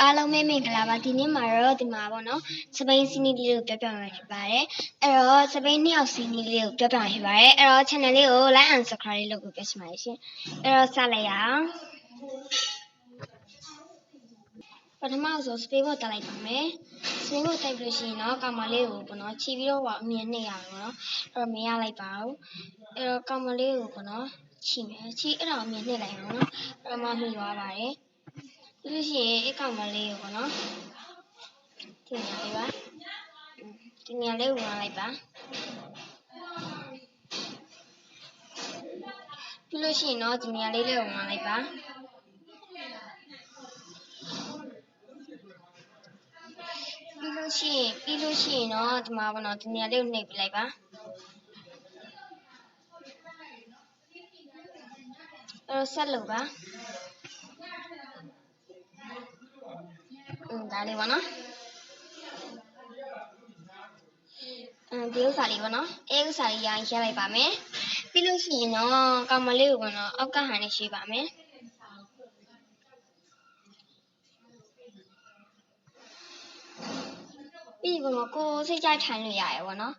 အားလုံးပဲမင်္ဂလာပါဒီနေ့မှာတော့ဒီမှာပေါ့နော်စပိန်စီနီလေးကိုပြောပြမှာဖြစ်ပါတယ်အဲ့တော့စပိန်နှစ်ယောက်စီနီလေးကိုပြောပြမှာဖြစ်ပါတယ်အဲ့တော့ channel လေးကို like and subscribe လေးလုပ်ဖို့ပြောချင်ပါတယ်ရှင်အဲ့တော့စလိုက်ရအောင်ပထမဆုံးစပိန်ဘုတ်တက်လိုက်ပါမယ်စပိန်ဘုတ်တက်ပြီးလို့ရှိရင်တော့ကောင်မလေးကိုပေါ့နော်ခြိပြီးတော့ပေါ့အမြင်နဲ့ရအောင်နော်အဲ့တော့မရလိုက်ပါဘူးအဲ့တော့ကောင်မလေးကိုပေါ့နော်ခြိမယ်ခြိအဲ့တော့အမြင်နဲ့လိုက်အောင်နော်အဲ့တော့မှမိသွားပါတယ် ပြီးလို့ရှိရင်အကောင်မလေးကိုပေါ့နော်ဒီနေရာလေးပါဒီနေရာလေးကိုဝင်လိုက်ပါပြီးလို့ရှိရင်တော့ဒီနေရာလေးလေးကိုဝင်လိုက်ပါပြီးလို့ရှိရင်ပြီးလို့ရှိရင်တော့ဒီမှာပေါ့နော်ဒီနေရာလေးကိုနှိပ်ပြလိုက်ပါအဲ့တော့ဆက်လုပ်ပါ ဒါလေးပေါ့နော်အမ်ဒီဥစ္စာလေးပေါ့နော်အဲဥစ္စာလေးရိုင်းရှင်းလိုက်ပါမယ်ပြီးလို့ရှိရင်တော့ကောင်မလေးကိုပေါ့နော်အောက်ကဟန်လေးရှိပါမယ်ပြီးပေါ့နော်ကိုယ်စိတ်ကြိုက်ထိုင်လို့ရတယ်ပေါ့နော်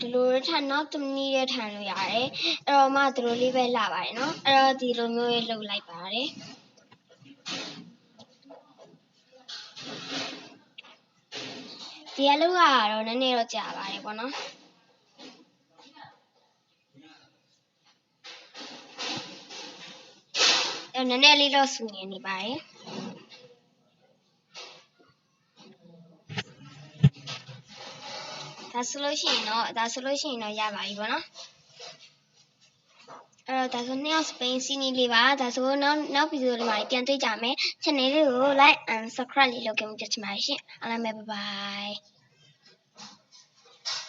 ဒီလိုထိုင်တော့တမီးရထိုင်လို့ရတယ်အဲ့တော့မှဒီလိုလေးပဲလာပါတယ်နော်အဲ့တော့ဒီလိုမျိုးလေးလုပ်လိုက်ပါတယ် ဒီအလုပ်ကတော့နည်းနည်းတော့ကြာပါတယ်ပေါ့နော်အဲနည်းနည်းလေးတော့ဆူနေနေပါတယ်ဒါဆိုလို့ရှိရင်တော့ဒါဆိုလို့ရှိရင်တော့ရပါပြီပေါ့နော် အဲ့တော့ဒါဆိုနှစ်ယောက်စပိန်စီနီလေးပါဒါဆိုနောက်နောက်ဗီဒီယိုလေးမှာပြန်တွေ့ကြမယ် channel လေးကို like and subscribe လေးလုပ်ခဲ့မှုဖြစ်ချင်ပါတယ်ရှင်အားလုံးပဲ bye bye